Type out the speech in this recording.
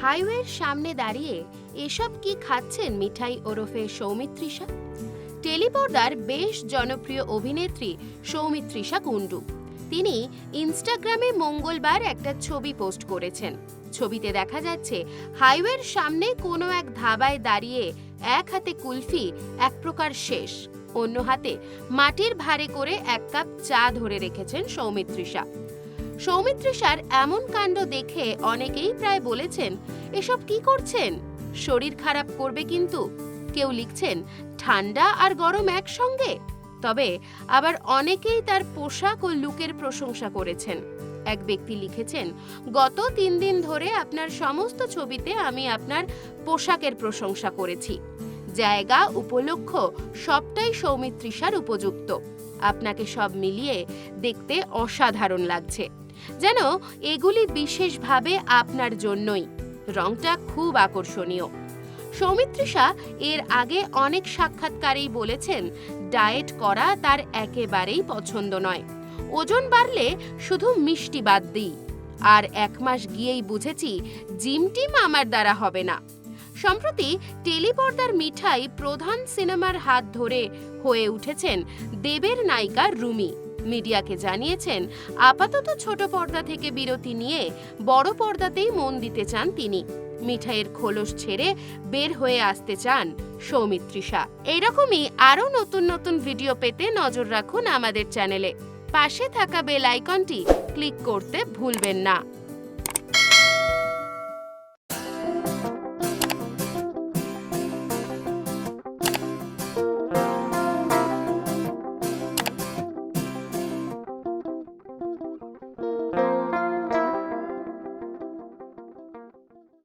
হাইওয়ের সামনে দাঁড়িয়ে এসব কি খাচ্ছেন মিঠাই ওরফে সৌমিত্রিষা টেলিপর্দার বেশ জনপ্রিয় অভিনেত্রী সৌমিত্রিষা কুণ্ডু। তিনি ইনস্টাগ্রামে মঙ্গলবার একটা ছবি পোস্ট করেছেন। ছবিতে দেখা যাচ্ছে, হাইওয়ের সামনে কোনো এক ধাবায় দাঁড়িয়ে এক হাতে কুলফি, এক প্রকার শেষ। অন্য হাতে মাটির ভারে করে এক কাপ চা ধরে রেখেছেন সৌমিত্রিষা সৌমিত্রিষার এমন কাণ্ড দেখে অনেকেই প্রায় বলেছেন, এসব কি করছেন? শরীর খারাপ করবে কিন্তু। কেউ লিখছেন, ঠান্ডা আর গরম একসঙ্গে? তবে আবার অনেকেই তার পোশাক ও লুকের প্রশংসা করেছেন। এক ব্যক্তি লিখেছেন, গত তিন দিন ধরে আপনার সমস্ত ছবিতে আমি আপনার পোশাকের প্রশংসা করেছি। জায়গা, উপলক্ষ, সবটাই সৌমিত্রিষার উপযুক্ত। আপনাকে সব মিলিয়ে দেখতে অসাধারণ লাগছে। যেন এগুলি বিশেষভাবে আপনার জন্যই। রংটা খুব আকর্ষণীয়। সৌমিত্রিষা এর আগে অনেক সাক্ষাৎকারেই বলেছেন, ডায়েট করা তার একেবারেই পছন্দ নয়। ওজন বাড়লে শুধু মিষ্টি বাদ দিই। আর এক মাস গিয়েই বুঝেছি, জিম টিম আমার দ্বারা হবে না। সম্প্রতি টেলিপর্দার মিঠাই প্রধান সিনেমার হাত ধরে হয়ে উঠেছেন দেবের নায়িকা রুমি। মিডিয়াকে জানিয়েছেন, আপাতত ছোট পর্দা থেকে বিরতি নিয়ে বড় পর্দাতেই মন দিতে চান তিনি। মিঠাইয়ের খোলস ছেড়ে বের হয়ে আসতে চান সৌমিত্রিষা। এরকমই আরও নতুন নতুন ভিডিও পেতে নজর রাখুন আমাদের চ্যানেলে। পাশে থাকা বেল আইকনটি ক্লিক করতে ভুলবেন না।